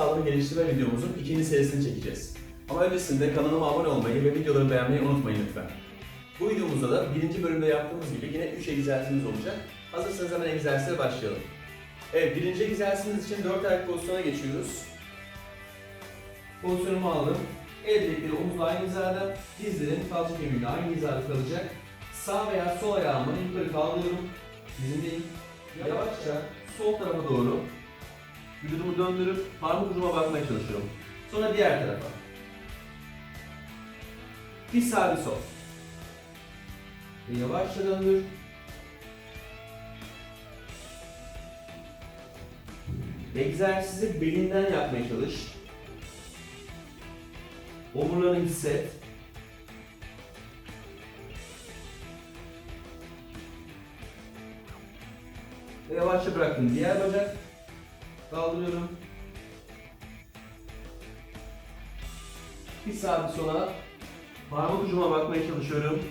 sağlığı geliştirme videomuzun ikinci serisini çekeceğiz. Ama öncesinde kanalıma abone olmayı ve videoları beğenmeyi unutmayın lütfen. Bu videomuzda da birinci bölümde yaptığımız gibi yine 3 egzersizimiz olacak. Hazırsanız hemen egzersize başlayalım. Evet, birinci egzersizimiz için 4 ayak pozisyona geçiyoruz. Pozisyonumu aldım. El bilekleri omuzla aynı hizada, dizlerim kalça kemiğiyle aynı hizada kalacak. Sağ veya sol ayağımı yukarı kaldırıyorum. Dizimdeyim. Yavaşça sol tarafa doğru vücudumu döndürüp parmak ucuma bakmaya çalışıyorum. Sonra diğer tarafa. Bir sağ bir sol. Ve yavaşça döndür. Egzersizi belinden yapmaya çalış. Omurlarını hisset. Ve yavaşça bıraktım. Diğer bacak. Kaldırıyorum. Bir sağa bir sola. Parmak ucuma bakmaya çalışıyorum.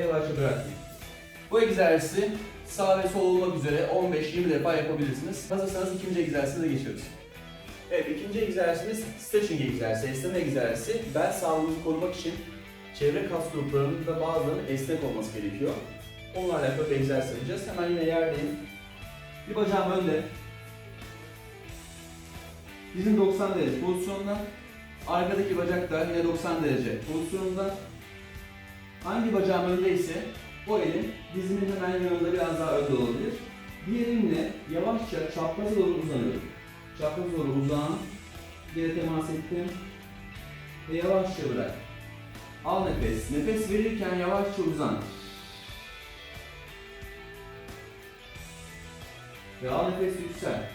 Yavaşça bıraktım. Bu egzersizi sağ ve sol olmak üzere 15-20 defa yapabilirsiniz. Hazırsanız ikinci egzersize geçiyoruz. Evet, ikinci egzersizimiz stretching egzersizi, esneme egzersizi. Bel sağlığımızı korumak için çevre kas gruplarının da bazılarının esnek olması gerekiyor. Onunla alakalı bir egzersiz yapacağız. Hemen yine yerdeyim. Bir bacağım önde. Dizim 90 derece pozisyonda. Arkadaki bacak da yine 90 derece pozisyonda. Hangi bacağım öndeyse o elim dizimin hemen yanında biraz daha önde olabilir. Bir yavaşça çapraza doğru uzanıyorum. Çapraza doğru uzan. Yere temas ettim. Ve yavaşça bırak. Al nefes. Nefes verirken yavaşça uzan. Ve al nefes yüksel.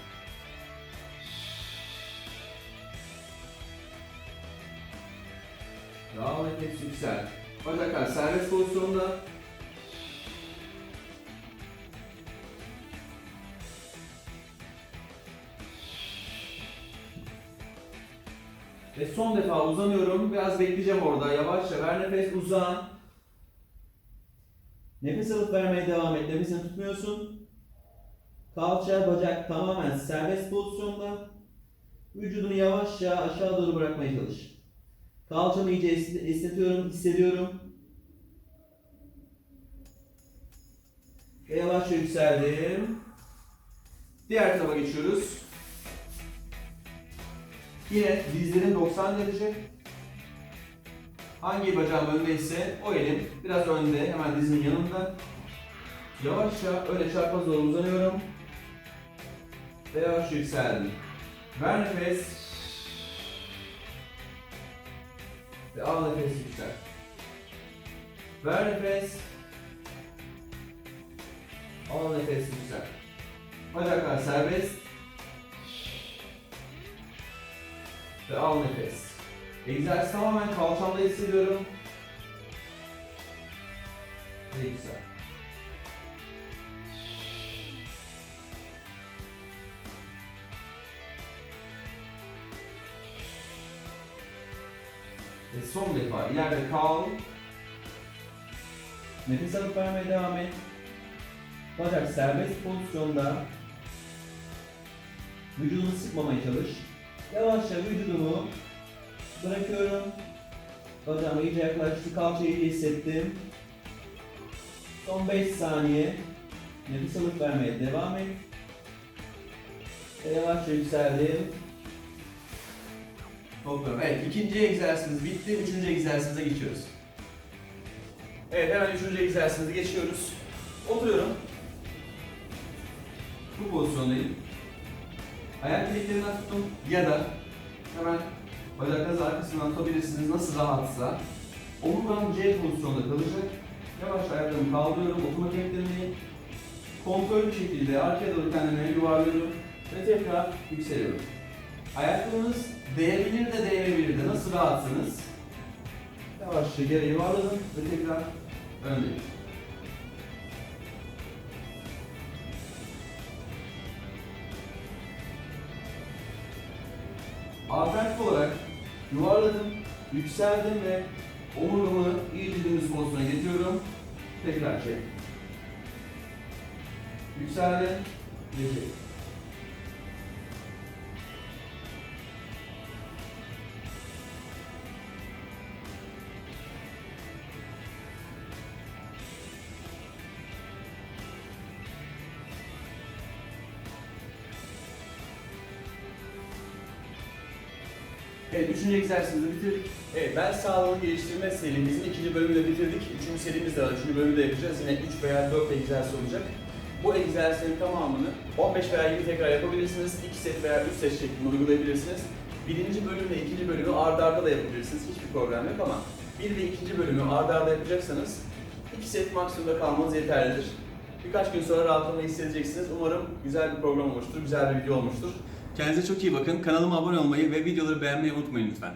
Ve al nefes yüksel. Bacaklar serbest pozisyonda. Ve son defa uzanıyorum. Biraz bekleyeceğim orada. Yavaşça ver nefes uzan. Nefes alıp vermeye devam et. Nefesini tutmuyorsun. Kalça, bacak tamamen serbest pozisyonda. Vücudunu yavaşça aşağı doğru bırakmaya çalış. Kalçamı iyice esne- esnetiyorum, hissediyorum. Ve yavaşça yükseldim. Diğer tarafa geçiyoruz. Yine dizlerim 90 derece. Hangi bacağım öndeyse o elim biraz önde, hemen dizimin yanında. Yavaşça öyle çarpaz doğru uzanıyorum. Ve yavaşça yükseldim. Ver nefes. Ve al nefes yüksel. Ver nefes. Al nefes yüksel. Bacaklar serbest. Ve al nefes. Egzersiz tamamen kalçamda hissediyorum. Ve yüksel. Ve son defa ileride kal. Nefes alıp vermeye devam et. Bacak serbest pozisyonda. Vücudunu sıkmamaya çalış. Yavaşça vücudumu bırakıyorum. Bacağıma iyice yaklaştı, kalçayı iyice hissettim. Son 5 saniye. Nefes alıp vermeye devam et. Ve yavaşça yükseldim. Topluyorum. Evet, ikinci egzersizimiz bitti. Üçüncü egzersizimize geçiyoruz. Evet, hemen üçüncü egzersizimize geçiyoruz. Oturuyorum. Bu pozisyondayım. Ayak bileklerinden tutun ya da hemen bacaklarınızı arkasından tutabilirsiniz nasıl rahatsa. Omurgam C pozisyonda kalacak. Yavaş ayaklarımı kaldırıyorum, oturma kemiklerimi kontrollü şekilde arkaya doğru kendime yuvarlıyorum ve tekrar yükseliyorum. Ayaklarınız değebilir de değmeyebilir de nasıl rahatsınız? Yavaşça geri yuvarladım ve tekrar öndeyim. Alternatif olarak yuvarladım, yükseldim ve omurgamı iyice dümdüz pozisyona getiriyorum. Tekrar çek. Yükseldim ve çek. Evet, üçüncü egzersizimizi bitirdik. Evet, bel sağlığını geliştirme serimizin ikinci bölümünü de bitirdik. Üçüncü serimiz de var. Üçüncü bölümü de yapacağız. Yine 3 veya 4 egzersiz olacak. Bu egzersizlerin tamamını 15 veya 20 tekrar yapabilirsiniz. 2 set veya 3 set şeklinde uygulayabilirsiniz. Birinci bölümle ikinci bölümü ard arda da yapabilirsiniz. Hiçbir problem yok ama bir ve ikinci bölümü ard arda yapacaksanız 2 set maksimumda kalmanız yeterlidir. Birkaç gün sonra rahatlamayı hissedeceksiniz. Umarım güzel bir program olmuştur, güzel bir video olmuştur. Kendinize çok iyi bakın. Kanalıma abone olmayı ve videoları beğenmeyi unutmayın lütfen.